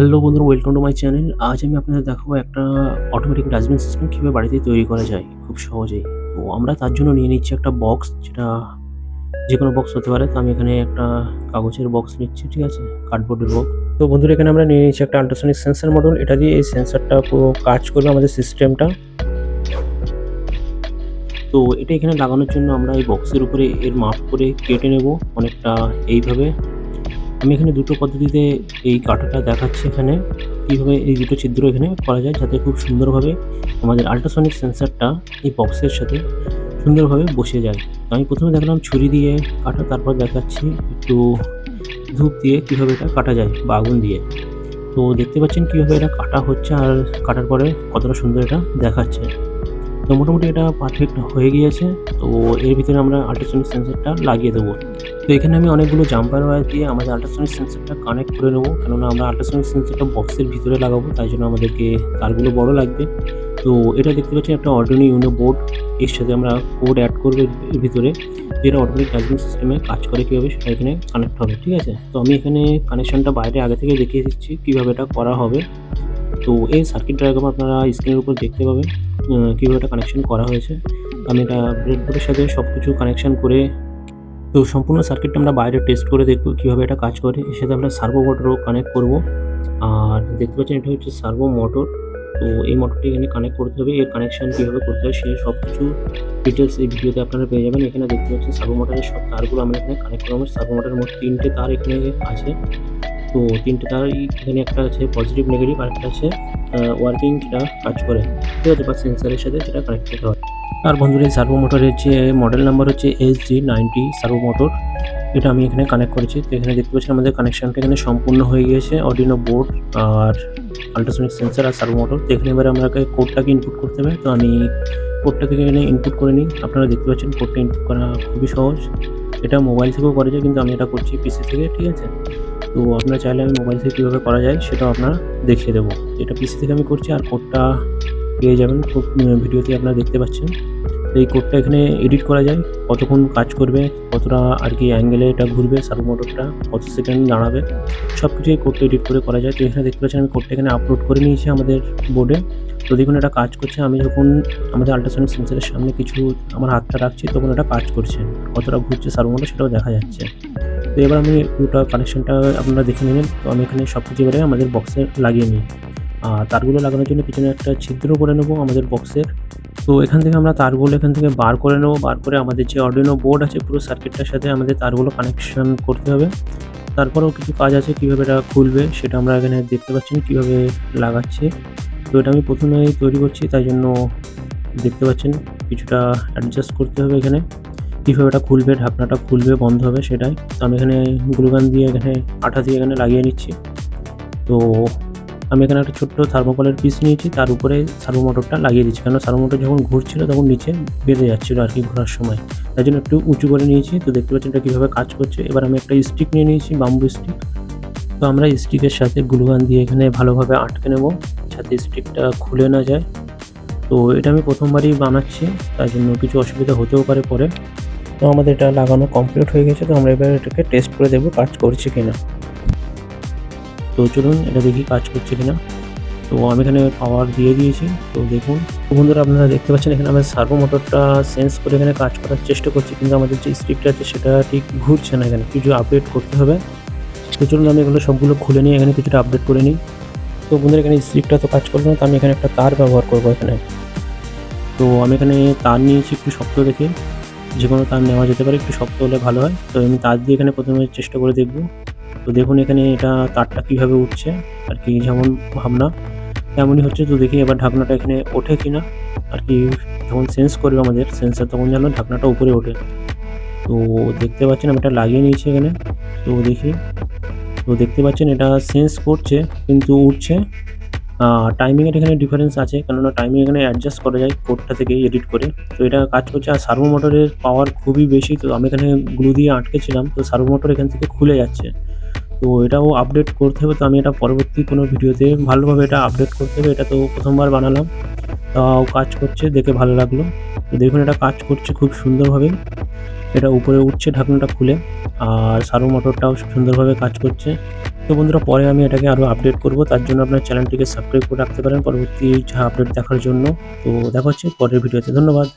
Hello বন্ধুরা welcome to my channel আজ আমি আপনাদের দেখাবো একটা অটোমেটিক ডাস্টবিন সিস্টেম কীভাবে বাড়িতে তৈরি করা যায় খুব সহজেই। তো আমরা তার জন্য নিয়ে নিচ্ছি একটা বক্স যেটা যে কোনো বক্স হতে পারে। তো আমি এখানে একটা কাগজের বক্স নিচ্ছি, ঠিক আছে? কার্ডবোর্ডের বক্স তো বন্ধুরা, এখানে আমরা নিয়ে নিচ্ছি একটা আল্ট্রাসনিক সেন্সার মডেল এটা দিয়ে এই সেন্সারটা পুরো কাজ করবে আমাদের সিস্টেমটা তো এটা এখানে লাগানোর জন্য আমরা এই বক্সের উপরে এর মাপ করে কেটে নেব অনেকটা এইভাবে। আমি এখানে দুটো পদ্ধতিতে এই কাটাটা দেখাচ্ছি এখানে। কীভাবে এই দুটো ছিদ্র এখানে করা যায় যাতে খুব সুন্দরভাবে আমাদের আল্ট্রাসনিক সেন্সারটা এই বক্সের সাথে সুন্দরভাবে বসে যায়। আমি প্রথমে দেখলাম ছুরি দিয়ে কাটা, তারপর দেখাচ্ছি একটু ধূপ দিয়ে কীভাবে এটা কাটা যায় বা আগুন দিয়ে। তো দেখতে পাচ্ছেন কীভাবে এটা কাটা হচ্ছে আর কাটার পরে কতটা সুন্দর এটা দেখাচ্ছে। তো মোটামুটি এটা পারফেক্ট হয়ে গিয়েছে। তো এর ভিতরে আমরা আল্ট্রাসনিক সেন্সারটা লাগিয়ে দেবো। তো এখানে আমি অনেকগুলো জাম্পার ওয়্যার দিয়ে আমাদের আল্ট্রাসনিক সেন্সারটা কানেক্ট করে নেব। কেননা আমরা আল্ট্রাসনিক সেন্সারটা বক্সের ভিতরে লাগাবো, তাই জন্য আমাদেরকে তারগুলো বড় লাগবে। তো এটা দেখতে পাচ্ছি একটা অর্ডিনো ইউনো বোর্ড এর সাথে আমরা কোড অ্যাড করব এর ভিতরে। যেটা অটোমেটিক ডাস্টবিন সিস্টেমে কাজ করে কীভাবে সেটা এখানে কানেক্ট হবে, ঠিক আছে? তো আমি এখানে কানেকশনটা বাইরে আগে থেকে দেখিয়ে দিচ্ছি, কীভাবে এটা করা হবে। তো এই সার্কিট ডায়াগ্রাম আপনারা স্ক্রিনের উপর দেখতে পাবেন কীভাবে এটা কানেকশন করা হয়েছে। আমি এটা ব্রেডবোর্ডের সাথে সব কিছু কানেকশন করে তো সম্পূর্ণ সার্কিটটা আমরা বাইরে টেস্ট করে দেখব কীভাবে এটা কাজ করে। এর সাথে আমরা সার্ভো মোটরও কানেক্ট করব। আর দেখতে পাচ্ছেন এটা হচ্ছে সার্ভো মোটর তো এই মোটরটি এখানে কানেক্ট করতে হবে। এর কানেকশন কীভাবে করতে হয় সে সব কিছু ডিটেলস এই ভিডিওতে আপনারা পেয়ে যাবেন। এখানে দেখতে পাচ্ছেন সার্ভো মোটরের সব তারগুলো আমরা এখানে কানেক্ট করব। সার্ভো মোটরের মোট তিনটে তার এখানে আছে। তো তিনটে তার এই- এখানে একটা আছে পজিটিভ নেগেটিভ আর একটা আছে ওয়ার্কিং যেটা কাজ করে। ঠিক আছে, বা সেন্সারের সাথে যেটা কানেক্টেড হয়। আর বন্ধুরা, এই সার্ভো মোটরের যে মডেল নাম্বার হচ্ছে S G ninety servo motor এটা আমি এখানে কানেক্ট করেছি। তো এখানে দেখতে পাচ্ছেন আমাদের কানেকশনটা এখানে সম্পূর্ণ হয়ে গিয়েছে অডিনো বোর্ড আর আল্ট্রাসনিক সেন্সার আর সার্ভো মোটর তো এখানে এবারে আমাকে কোডটাকে ইনপুট করতে হবে। তো আমি কোডটাকে এখানে ইনপুট করে নিই। আপনারা দেখতে পাচ্ছেন কোডটা ইনপুট করা খুবই সহজ। এটা মোবাইল থেকেও করা যায়, কিন্তু আমি এটা করছি পিসি থেকে, ঠিক আছে? তো আপনারা চাইলে আমি মোবাইল থেকে কীভাবে করা যায় সেটাও আপনারা দেখিয়ে দেবো। এটা পিসি থেকে আমি করছি আর কোডটা পেয়ে যাবেন। খুব ভিডিওতে আপনারা দেখতে পাচ্ছেন। তো এই কোডটা এখানে এডিট করা যায়। কতক্ষণ কাজ করবে, কতটা আর কি অ্যাঙ্গেলে এটা ঘুরবে সার্ভো মোটরটা কত সেকেন্ড দাঁড়াবে সব কিছু এই কোডটা এডিট করে করা যায়। তো এখানে দেখতে পাচ্ছেন, আমি কোডটা এখানে আপলোড করে নিয়েছি আমাদের বোর্ডে তো দেখুন, এটা কাজ করছে। আমি যখন আমাদের আল্ট্রাসনিক সেন্সারের সামনে কিছু আমার হাতটা রাখছি, তখন এটা কাজ করছে। কতটা ঘুরছে সার্ভো মোটর সেটাও দেখা যাচ্ছে। তো এবার আমি পুরোটা কানেকশনটা আপনারা দেখে নেবেন তো আমি এখানে সব কিছু এবারে আমাদের বক্সে লাগিয়ে নিই। আর তারগুলো লাগানোর জন্য পিছনে একটা ছিদ্র করে নেব আমাদের বক্সের তো এখান থেকে আমরা তারগুলো এখান থেকে বার করে নেব। বার করে আমাদের যে অর্ডিনো বোর্ড আছে, পুরো সার্কিটটার সাথে আমাদের তারগুলো কানেকশন করতে হবে। তারপরেও কিছু কাজ আছে, কীভাবে এটা খুলবে সেটা আমরা এখানে দেখতে পাচ্ছেন কীভাবে লাগাচ্ছি। তো এটা আমি প্রথমেই তৈরি করছি, তাই জন্য দেখতে পাচ্ছেন, কিছুটা অ্যাডজাস্ট করতে হবে এখানে। কীভাবে এটা খুলবে, ঢাকনাটা খুলবে, বন্ধ হবে সেটাই। তো আমি এখানে গ্লুগান দিয়ে এখানে আঠা দিয়ে এখানে লাগিয়ে নিচ্ছি। তো আমি এখানে একটা ছোট্ট থার্মোকলের পিস নিয়েছি, তার উপরে সার্ভো মোটরটা লাগিয়ে দিচ্ছি। কেন সার্ভো মোটর যখন ঘুরছিল তখন নিচে বেঁধে যাচ্ছিল আর কি ঘোরার সময়। তাই জন্য একটু উঁচু করে নিয়েছি। তো দেখতে পাচ্ছেন এটা কীভাবে কাজ করছে। এবার আমি একটা স্টিক নিয়ে নিয়েছি বাম্বু স্টিক তো আমরা স্টিকের সাথে গ্লুগান দিয়ে এখানে ভালোভাবে আটকে নেব, যাতে স্টিকটা খুলে না যায়। তো এটা আমি প্রথমবারই বানাচ্ছি তাই জন্য কিছু অসুবিধা হতেও পারে পরে। তো আমাদের এটা লাগানো কমপ্লিট হয়ে গেছে, তো আমরা এবার এটাকে টেস্ট করে দেখব কাজ করছে কিনা। তো চলুন এটা দেখি কাজ করছে কিনা। তো আমি এখানে পাওয়ার দিয়ে দিয়েছি, তো দেখুন। বন্ধুরা, আপনারা দেখতে পাচ্ছেন এখানে আমাদের সার্ভো মোটরটা সেন্স করে এখানে কাজ করার চেষ্টা করছি, কিন্তু আমাদের যে স্ট্রিপটা আছে সেটা ঠিক ঘুরছে না এখানে, কিছু আপডেট করতে হবে। তো চলুন আমি এগুলো সবগুলো খুলে নিয়ে এখানে কিছুটা আপডেট করে নিই। তো বন্ধুরা, এখানে স্ট্রিপটা তো কাজ করবে না, তো আমি এখানে একটা তার ব্যবহার করব এখানে। তো আমি এখানে তার নিয়েছি একটু শক্ত রেখে যে কোনো তার নেওয়া যেতে পারে, একটু শক্ত হলে ভালো হয়। তো আমি তার দিয়ে এখানে প্রথমে চেষ্টা করে দেখব। তো দেখুন এখানে এটা তারটা কীভাবে উঠছে, আর কি যেমন ভাবনা। তেমনই হচ্ছে, তো দেখি এবার ঢাকনাটা এখানে ওঠে কিনা। আর কি যখন সেন্স করবে আমাদের সেন্সার তখন যেন ঢাকনাটা উপরে ওঠে। তো দেখতে পাচ্ছেন আমি এটা লাগিয়ে নিয়েছি এখানে। তো দেখি, তো দেখতে পাচ্ছেন এটা সেন্স করছে, কিন্তু উঠছে। টাইমিংয়ের এখানে ডিফারেন্স আছে, কেননা টাইমিং এখানে অ্যাডজাস্ট করা যায় কোডটা থেকে এডিট করে। তো এটা কাজ করছে, আর সার্ভো মোটরের পাওয়ার খুবই বেশি, তো আমি এখানে গ্লু দিয়ে আটকেছিলাম, তো সার্ভো মোটর এখান থেকে খুলে যাচ্ছে। তো এটাও আপডেট করতে হবে, তো আমি এটা পরবর্তী কোনো ভিডিওতে ভালোভাবে এটা আপডেট করতে হবে, এটা তো প্রথমবার বানালাম। তাও কাজ করছে, দেখে ভালো লাগল। তো দেখুন, এটা কাজ করছে খুব সুন্দরভাবে। এটা উপরে উঠছে ঢাকনাটা খুলে, আর সার্ভো মোটরটাও সুন্দরভাবে কাজ করছে। তো বন্ধুরা, পরে আমি এটাকে আরও আপডেট করব। তার জন্য আপনার চ্যানেলটিকে সাবস্ক্রাইব করে রাখতে পারেন। পরবর্তী যা আপডেট দেখার জন্য। তো দেখা হচ্ছে পরের ভিডিওতে। ধন্যবাদ।